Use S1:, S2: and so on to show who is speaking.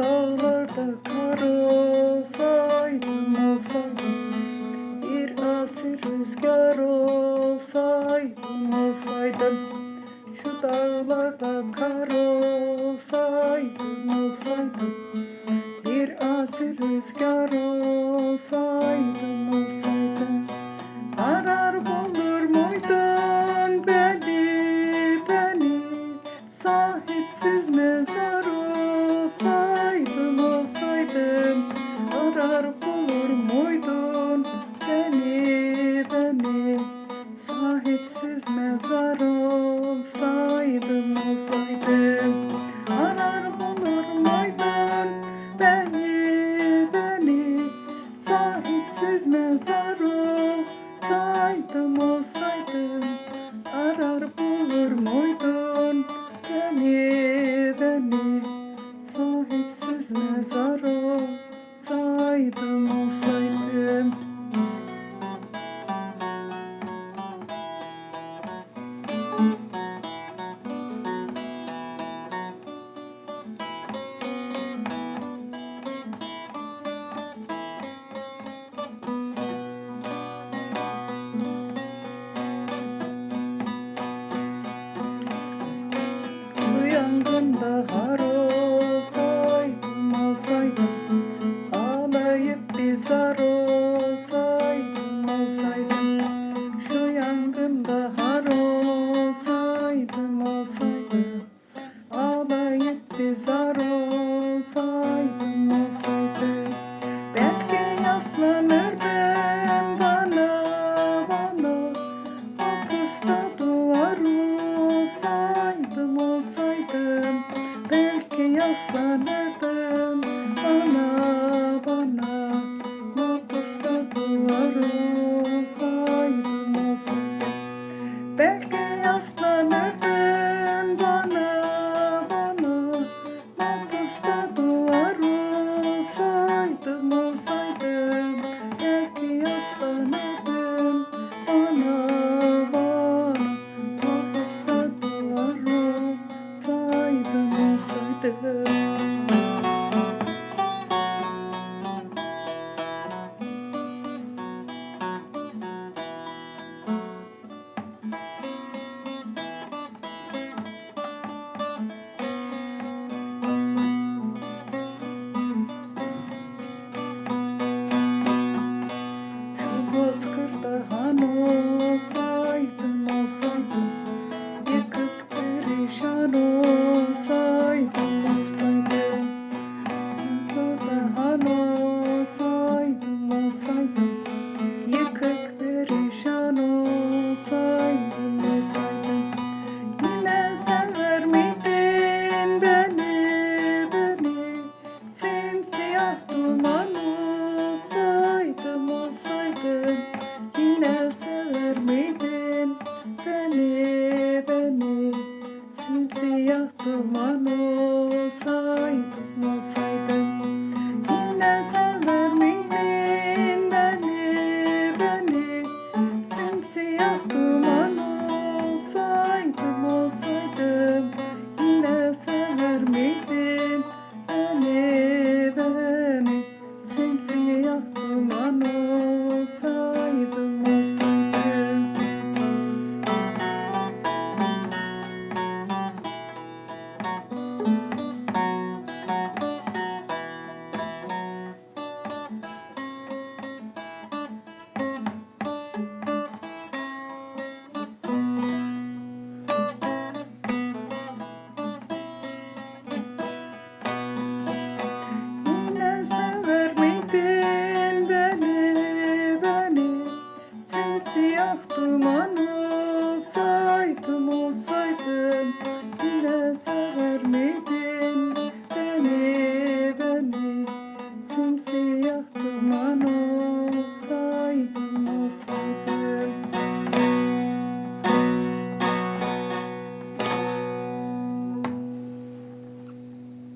S1: Dağlarda kar olsaydım olsaydım Bir asi rüzgar olsaydım olsaydım Şu dağlarda kar olsaydım Father Rangan Baharon Iceland. the